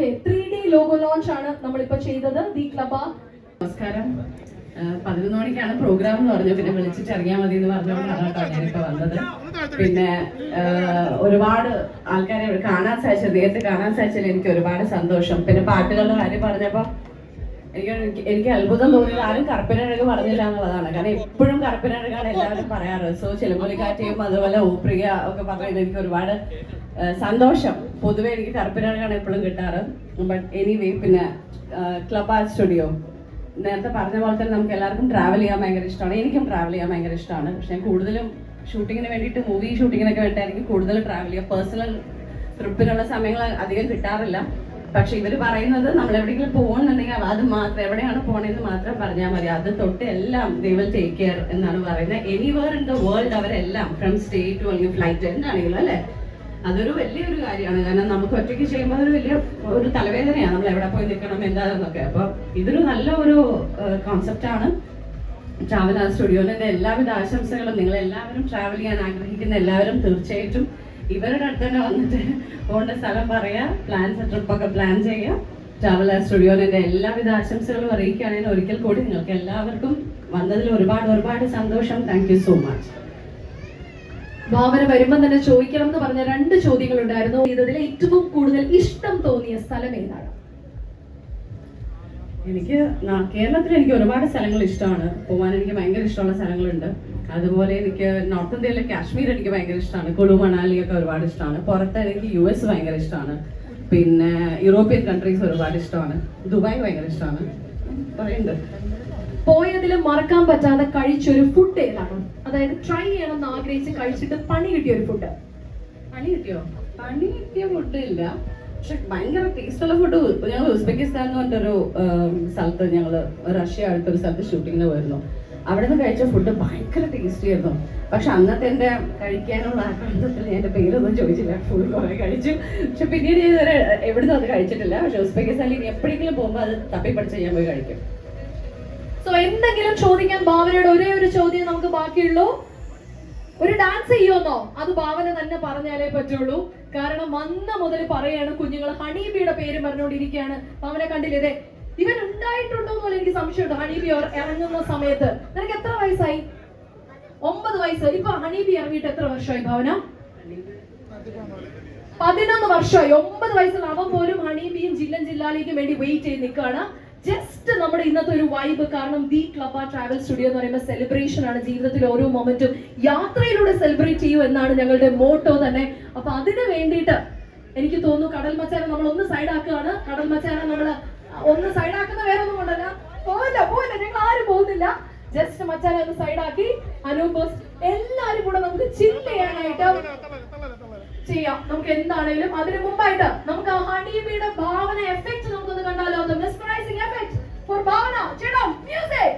Okay three D logo launch ആണ് നമ്മളിപ്പോ ചെയ്തത്. ദി ക്ലബ നമസ്കാരം. പതിനൊന്ന് മണിക്കാണ് പ്രോഗ്രാം എന്ന് പറഞ്ഞു പിന്നെ വിളിച്ചിട്ട് ഇറങ്ങിയാൽ മതി എന്ന് പറഞ്ഞുകൊണ്ടാണ് ഞാനിപ്പോ വന്നത്. പിന്നെ ഒരുപാട് ആൾക്കാരെ കാണാൻ സാധിച്ചത് നേരത്തെ കാണാൻ സാധിച്ചതിൽ എനിക്ക് ഒരുപാട് സന്തോഷം. പിന്നെ പാട്ടുകളുടെ കാര്യം പറഞ്ഞപ്പോ എനിക്ക് എനിക്ക് അത്ഭുതം തോന്നിയത് ആരും കറുപ്പിനഴക് പറഞ്ഞില്ല എന്നുള്ളതാണ്. കാരണം എപ്പോഴും കറുപ്പിനഴകാണ് എല്ലാവരും പറയാറ്. സോ ചിലമ്പൊലിക്കാറ്റയും അതുപോലെ ഓപ്രിയ ഒക്കെ പറയുന്നത് എനിക്ക് ഒരുപാട് സന്തോഷം. പൊതുവെ എനിക്ക് കറുപ്പിനാണ് എപ്പോഴും കിട്ടാറ്. ബട്ട് എനിവേ പിന്നെ ക്ലബ് ആർട്ട് സ്റ്റുഡിയോ നേരത്തെ പറഞ്ഞ പോലെ തന്നെ നമുക്ക് എല്ലാവർക്കും ട്രാവൽ ചെയ്യാൻ ഭയങ്കര ഇഷ്ടമാണ്. എനിക്കും ട്രാവൽ ചെയ്യാൻ ഭയങ്കര ഇഷ്ടമാണ്. പക്ഷെ ഞാൻ കൂടുതലും ഷൂട്ടിങ്ങിന് വേണ്ടിയിട്ട് മൂവി ഷൂട്ടിങ്ങിനൊക്കെ വേണ്ടിയിട്ടായിരിക്കും കൂടുതൽ ട്രാവൽ ചെയ്യുക. പേഴ്സണൽ ട്രിപ്പിനുള്ള സമയങ്ങൾ അധികം കിട്ടാറില്ല. പക്ഷെ ഇവർ പറയുന്നത് നമ്മൾ എവിടെയെങ്കിലും പോകുന്നുണ്ടെങ്കിൽ അത് മാത്രം എവിടെയാണ് പോകണമെന്ന് മാത്രം പറഞ്ഞാൽ മതി. അത് തൊട്ട് എല്ലാം ദേ വിൽ ടേക്ക് കെയർ എന്നാണ് പറയുന്നത്. എനിവേർ ഇൻ ദ വേൾഡ് അവരെല്ലാം ഫ്രം സ്റ്റേറ്റ് അല്ലെങ്കിൽ ഫ്ലൈറ്റ് എന്താണെങ്കിലും അല്ലേ? അതൊരു വലിയൊരു കാര്യമാണ്. കാരണം നമുക്ക് ഒറ്റയ്ക്ക് ചെയ്യുമ്പോൾ അതൊരു വലിയ ഒരു തലവേദനയാണ്. നമ്മൾ എവിടെ പോയി നിൽക്കണം എന്താണെന്നൊക്കെ. അപ്പോൾ ഇതൊരു നല്ല ഒരു കോൺസെപ്റ്റ് ആണ്. ട്രാവൽ ആ സ്റ്റുഡിയോയിലെ എല്ലാവിധ ആശംസകളും നിങ്ങൾ എല്ലാവരും ട്രാവൽ ചെയ്യാൻ ആഗ്രഹിക്കുന്ന എല്ലാവരും തീർച്ചയായിട്ടും ഇവരുടെ അടുത്ത് തന്നെ വന്നിട്ട് പോകേണ്ട സ്ഥലം പറയാ. പ്ലാൻ ട്രിപ്പൊക്കെ പ്ലാൻ ചെയ്യുക ട്രാവൽ ആ സ്റ്റുഡിയോയിലെ എല്ലാവിധ ആശംസകളും അറിയിക്കുകയാണെങ്കിൽ ഒരിക്കൽ കൂടി നിങ്ങൾക്ക് എല്ലാവർക്കും വന്നതിൽ ഒരുപാട് ഒരുപാട് സന്തോഷം. താങ്ക് സോ മച്ച് ഭാവന വരുമ്പം തന്നെ ചോദിക്കണം എന്ന് പറഞ്ഞ രണ്ട് ചോദ്യങ്ങൾ ഉണ്ടായിരുന്നു ഇതിൽ ഏറ്റവും കൂടുതൽ ഇഷ്ടം തോന്നിയ സ്ഥലം ഏതാണ്? എനിക്ക് കേരളത്തിൽ എനിക്ക് ഒരുപാട് സ്ഥലങ്ങൾ ഇഷ്ടമാണ്. പോകാൻ എനിക്ക് ഭയങ്കര ഇഷ്ടമുള്ള സ്ഥലങ്ങളുണ്ട്. അതുപോലെ എനിക്ക് നോർത്ത് ഇന്ത്യയിലെ കാശ്മീർ എനിക്ക് ഭയങ്കര ഇഷ്ടമാണ്. കുളു മണാലി ഒക്കെ ഒരുപാട് ഇഷ്ടമാണ്. പുറത്ത് എനിക്ക് യു എസ് ഭയങ്കര ഇഷ്ടമാണ്. പിന്നെ യൂറോപ്യൻ കൺട്രീസ് ഒരുപാട് ഇഷ്ടമാണ്. ദുബായ് ഭയങ്കര ഇഷ്ടമാണ്. പറയുന്നുണ്ട് പോയതിൽ മറക്കാൻ പറ്റാതെ കഴിച്ചൊരു ഫുഡ് ഏതാണ്? അതായത് ട്രൈ ചെയ്യണം എന്ന് ആഗ്രഹിച്ച് കഴിച്ചിട്ട് പണി കിട്ടിയ ഒരു ഫുഡ് പണി കിട്ടിയോ? പണി കിട്ടിയ ഫുഡ് ഇല്ല. പക്ഷെ ഭയങ്കര ടേസ്റ്റുള്ള ഫുഡ് ഞങ്ങൾ ഉസ്ബെക്കിസ്ഥാൻ എന്ന് പറഞ്ഞൊരു സ്ഥലത്ത് ഞങ്ങൾ റഷ്യ അടുത്തൊരു സ്ഥലത്ത് ഷൂട്ടിങ്ങിന് പോയിരുന്നു. അവിടെ നിന്ന് കഴിച്ച ഫുഡ് ഭയങ്കര ടേസ്റ്റി ആയിരുന്നു. പക്ഷെ അന്നത്തെ എന്റെ കഴിക്കാനുള്ള ആക്രാന്തത്തിൽ ഞാൻ എന്റെ പേരൊന്നും ചോദിച്ചില്ല. ഫുഡ് കുറേ കഴിച്ചു. പക്ഷെ പിന്നീട് ഇതുവരെ എവിടുന്നും അത് കഴിച്ചിട്ടില്ല. പക്ഷെ ഉസ്ബെക്കിസ്ഥാനിൽ എപ്പോഴെങ്കിലും പോകുമ്പോൾ അത് തപ്പിപ്പടിച്ച് ഞാൻ പോയി കഴിക്കും. സോ എന്തെങ്കിലും ചോദിക്കാൻ ഭാവനയുടെ ഒരേ ഒരു ചോദ്യം നമുക്ക് ബാക്കിയുള്ളൂ. ഒരു ഡാൻസ് ചെയ്യുമെന്നോ? അത് ഭാവന തന്നെ പറഞ്ഞാലേ പറ്റുള്ളൂ. കാരണം വന്ന മുതൽ പറയാണ് കുഞ്ഞുങ്ങൾ ഹണീബിയുടെ പേര് പറഞ്ഞുകൊണ്ടിരിക്കുകയാണ്. ഭാവന കണ്ടില്ലേ? ഇവൻ ഉണ്ടായിട്ടുണ്ടോ എന്ന് എനിക്ക് സംശയമുണ്ട്. ഹണീബി ഇറ- ഇറങ്ങുന്ന സമയത്ത്. നിനക്ക് എത്ര വയസ്സായി? ഒമ്പത് വയസ്സ്. ഇപ്പൊ ഹണീബി ഇറങ്ങിയിട്ട് എത്ര വർഷമായി ഭാവന? പതിനൊന്ന് വർഷമായി. ഒമ്പത് വയസ്സുള്ള അവൻ പോലും ഹണീബിയും ജില്ലൻ ജില്ലാലേക്കും വേണ്ടി വെയിറ്റ് ചെയ്ത് നിൽക്കുകയാണ്. ജസ്റ്റ് നമ്മുടെ ഇന്നത്തെ ഒരു വൈബ് കാരണം ദി ക്ലബ ട്രാവൽ സ്റ്റുഡിയോ എന്ന് പറയുമ്പോൾ സെലിബ്രേഷൻ ആണ്. ജീവിതത്തിലെ ഓരോ മൊമെന്റും യാത്രയിലൂടെ സെലിബ്രേറ്റ് ചെയ്യൂ എന്നാണ് ഞങ്ങളുടെ മോട്ടോ തന്നെ. അപ്പൊ അതിന് വേണ്ടിയിട്ട് എനിക്ക് തോന്നുന്നു കടൽ മച്ചാനെ നമ്മൾ ഒന്ന് സൈഡ് ആക്കുകയാണ്. കടൽ മച്ചാനെ നമ്മൾ ഒന്ന് സൈഡ് ആക്കുന്ന വേറെ ഒന്നും കൊണ്ടല്ല. പോയില്ല പോയില്ല ഞങ്ങൾ ആരും പോകുന്നില്ല. ജസ്റ്റ് മച്ചാനെ ഒന്ന് സൈഡ് ആക്കി. അനൂപ് എല്ലാരും കൂടെ നമുക്ക് ചില്ല ചെയ്യാനായിട്ട് ചെയ്യാം. നമുക്ക് എന്താണേലും അതിന് മുമ്പായിട്ട് നമുക്ക് ആ ഹണീബിയുടെ ഭാവന എഫക്ട് നമുക്കൊന്ന് കണ്ടാലോ? എഫക്ട് ഫോർ ഭാവന